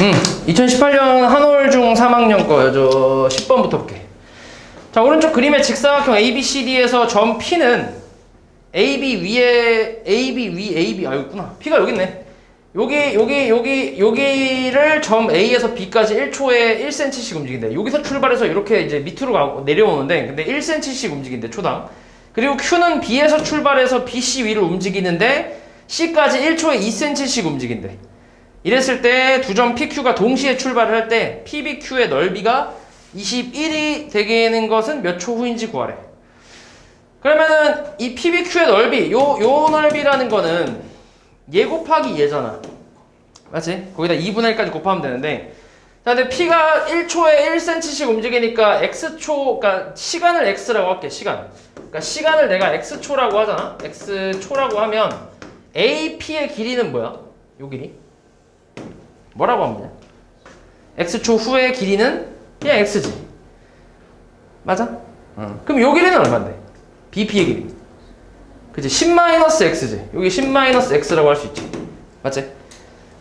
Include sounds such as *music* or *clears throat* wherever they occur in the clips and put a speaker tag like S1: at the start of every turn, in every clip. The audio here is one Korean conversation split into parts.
S1: 음, 2018년 한올 중 3학년 거요. 저 10번부터 볼게. 자, 오른쪽 그림의 직사각형 ABCD에서 점 P는 AB 위에 AB 위 AB 아 여기구나. P가 여기 있네. 여기 여기 여기 여기를 점 A에서 B까지 1초에 1cm씩 움직인대. 여기서 출발해서 이렇게 이제 밑으로 가, 내려오는데 근데 1cm씩 움직인대 초당. 그리고 Q는 B에서 출발해서 BC 위를 움직이는데 C까지 1초에 2cm씩 움직인대. 이랬을 때 두 점 PQ가 동시에 출발을 할 때 PBQ의 넓이가 21이 되는 것은 몇 초 후인지 구하래. 그러면은 이 PBQ의 넓이, 요, 요 넓이라는 거는 얘 곱하기 얘잖아. 맞지? 거기다 2분의 1까지 곱하면 되는데 자, 근데 P가 1초에 1cm씩 움직이니까 X초, 그러니까 시간을 X라고 할게, 시간. 그러니까 시간을 내가 X초라고 하잖아? X초라고 하면 AP의 길이는 뭐야? 요 길이? 뭐라고 하면 돼? X초 후의 길이는 그냥 X지. 맞아? 그럼 요 길이는 얼마인데? BP의 길이. 그치? 10-X지. 여기 10-X라고 할 수 있지. 맞지?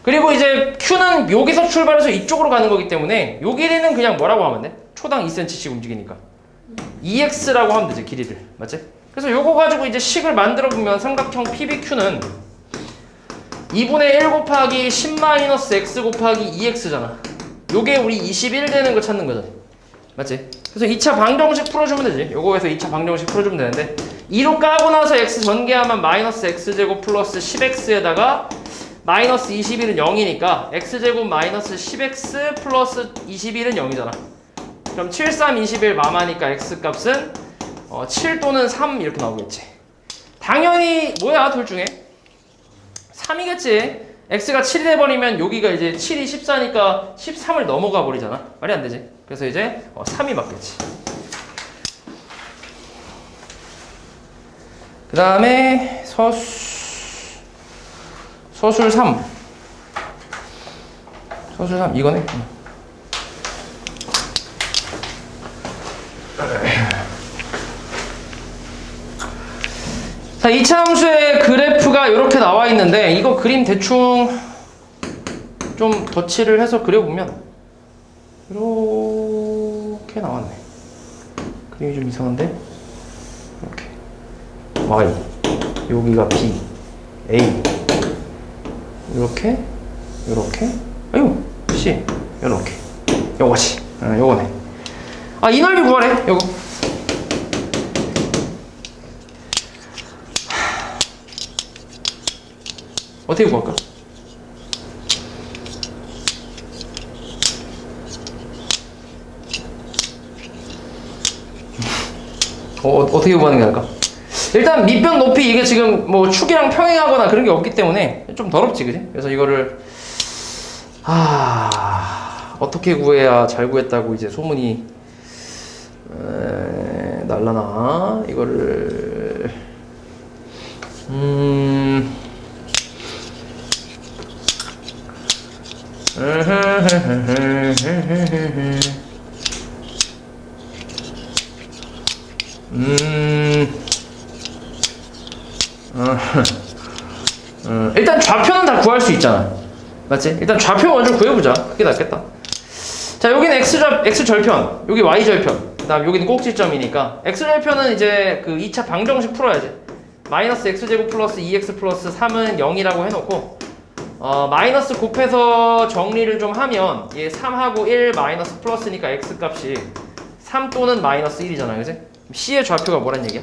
S1: 그리고 이제 Q는 여기서 출발해서 이쪽으로 가는 거기 때문에 요 길이는 그냥 뭐라고 하면 돼? 초당 2cm씩 움직이니까. 2x라고 하면 되지, 길이를. 맞지? 그래서 요거 가지고 이제 식을 만들어 보면 삼각형 PBQ는 2분의 1 곱하기 10-x 곱하기 2x잖아. 요게 우리 21 되는 거 찾는 거잖아. 맞지? 그래서 2차 방정식 풀어주면 되지. 요거에서 2차 방정식 풀어주면 되는데 2로 까고 나서 x 전개하면 마이너스 x제곱 플러스 10x에다가 마이너스 21은 0이니까 x제곱 마이너스 10x 플러스 21은 0이잖아. 그럼 7, 3, 21 마마니까 x 값은 어, 7 또는 3 이렇게 나오겠지. 당연히 뭐야 둘 중에 3이겠지. x가 7이 돼버리면 여기가 이제 7이 14니까 13을 넘어가 버리잖아. 말이 안 되지. 그래서 이제 어, 3이 맞겠지. 그 다음에 서술 3 서술 3 이거네. 자, 이차 함수의 그래프가 이렇게 나와 있는데 이거 그림 대충 좀 덧칠을 해서 그려보면 이렇게 나왔네. 그림이 좀 이상한데 이렇게 y 여기가 b a 이렇게 이렇게 아유 c 이렇게 요거지 어, 요거네. 아 이 넓이 구하래 요거. 어떻게 구할까? 어, 어떻게 구하는 게 나을까? 일단 밑변 높이 이게 지금 뭐 축이랑 평행하거나 그런 게 없기 때문에 좀 더럽지, 그지? 그래서 이거를 아 어떻게 구해야 잘 구했다고 이제 소문이 에, 날라나 이거를 음. 음. 어, 어, 일단 좌표는 다 구할 수 있잖아. 맞지? 일단 좌표 먼저 구해보자. 그게 낫겠다. 자, 여기는 x 절 x 절편, 여기 y 절편. 그 다음 여기는 꼭지점이니까 x 절편은 이제 그 2차 방정식 풀어야지. 마이너스 x 제곱 플러스 2x 플러스 3은 0이라고 해놓고 어, 마이너스 곱해서 정리를 좀 하면 얘 3하고 1 마이너스 플러스니까 x 값이 3 또는 마이너스 1이잖아, 그지? c의 좌표가 뭐란 얘기야?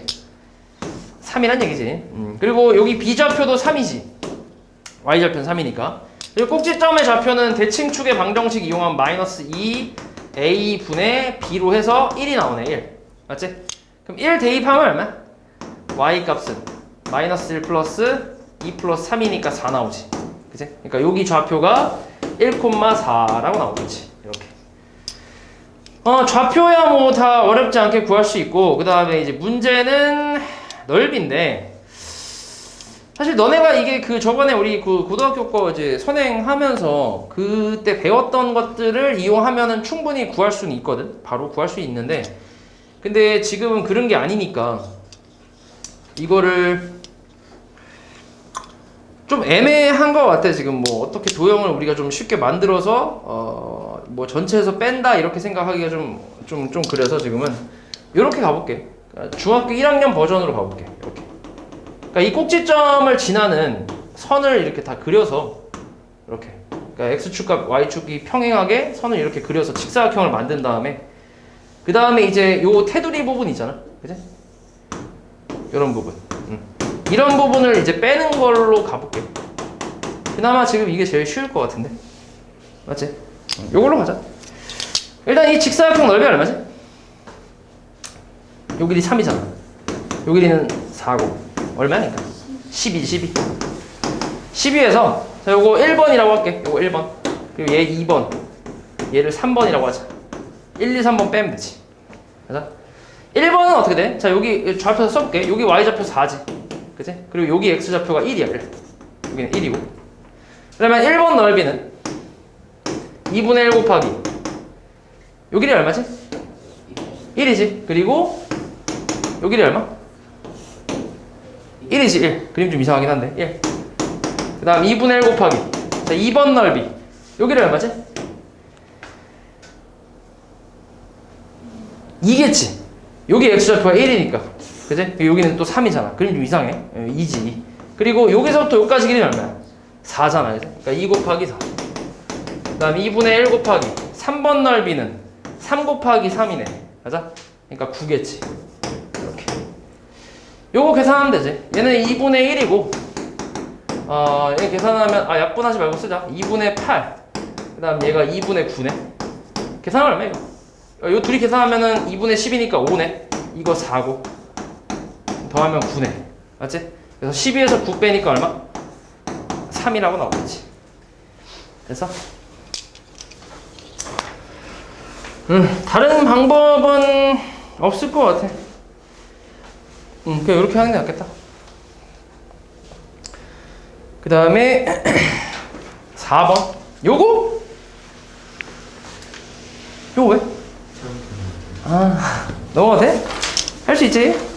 S1: 3이란 얘기지. 음, 그리고 여기 b좌표도 3이지. y좌표는 3이니까. 그리고 꼭지점의 좌표는 대칭축의 방정식 이용한 마이너스 2 a 분의 b로 해서 1이 나오네, 1. 맞지? 그럼 1 대입하면 얼마? y 값은 마이너스 1 플러스 2 플러스 3이니까 4 나오지. 그지? 그러니까 여기 좌표가 1,4라고 나오겠지. 이렇게. 어, 좌표야 뭐 다 어렵지 않게 구할 수 있고, 그 다음에 이제 문제는 넓인데, 사실 너네가 이게 그 저번에 우리 그 고등학교 거 이제 선행하면서 그때 배웠던 것들을 이용하면은 충분히 구할 수는 있거든. 바로 구할 수 있는데, 근데 지금은 그런 게 아니니까, 이거를 좀 애매한 것 같아 지금 뭐 어떻게 도형을 우리가 좀 쉽게 만들어서 어 뭐 전체에서 뺀다 이렇게 생각하기가 좀 좀 좀 그래서 지금은 이렇게 가볼게. 중학교 1학년 버전으로 가볼게. 이렇게. 그러니까 이 꼭지점을 지나는 선을 이렇게 다 그려서 이렇게. 그러니까 x축과 y축이 평행하게 선을 이렇게 그려서 직사각형을 만든 다음에 그 다음에 이제 요 테두리 부분 있잖아. 그지? 이런 부분. 음. 이런 부분을 이제 빼는 걸로 가볼게 그나마 지금 이게 제일 쉬울 것 같은데. 맞지? 요걸로 가자. 일단 이 직사각형 넓이 얼마지? 요 길이 3이잖아. 요 길이는 4고. 얼마니까? 12, 12 12에서 자 요거 1번이라고 할게. 요거 1번. 그리고 얘 2번. 얘를 3번이라고 하자. 1, 2, 3번 빼면 되지. 가자. 1번은 어떻게 돼? 자 여기 좌표에서 써볼게. 여기 y좌표 4지 그치? 그리고 여기 x좌표가 1이야 1 여기는 1이고. 그러면 1번 넓이는 2분의 1 곱하기 여기이 얼마지? 1이지. 그리고 여기이 얼마? 1이지 1 그림 좀 이상하긴 한데 1 그 다음 2분의 1 곱하기. 자 2번 넓이. 여기를 얼마지? 2겠지. 여기 x좌표가 1이니까 그지? 여기는 또 3이잖아. 그림 좀 이상해. 2지. 그리고 여기서부터 여기까지 길이는 얼마야? 4잖아 그지? 그러니까 2 곱하기 4 그 다음 2분의 1 곱하기 3번 넓이는 3 곱하기 3이네. 맞아? 그러니까 9겠지. 이렇게. 요거 계산하면 되지. 얘는 2분의 1이고 어, 얘 계산하면 아 약분하지 말고 쓰자. 2분의 8 그 다음 얘가 2분의 9네. 계산하면 얼마 이거? 어, 요 둘이 계산하면은 2분의 10이니까 5네. 이거 4고 더하면 9네 맞지? 그래서 12에서 9 빼니까 얼마? 3이라고 나오겠지 그래서 음, 다른 방법은 없을 것 같아 음, 그냥 이렇게 하는 게 낫겠다 그 다음에 *clears throat* 4번 요거? 요거 왜? 아 넘어가도 돼? 할 수 있지?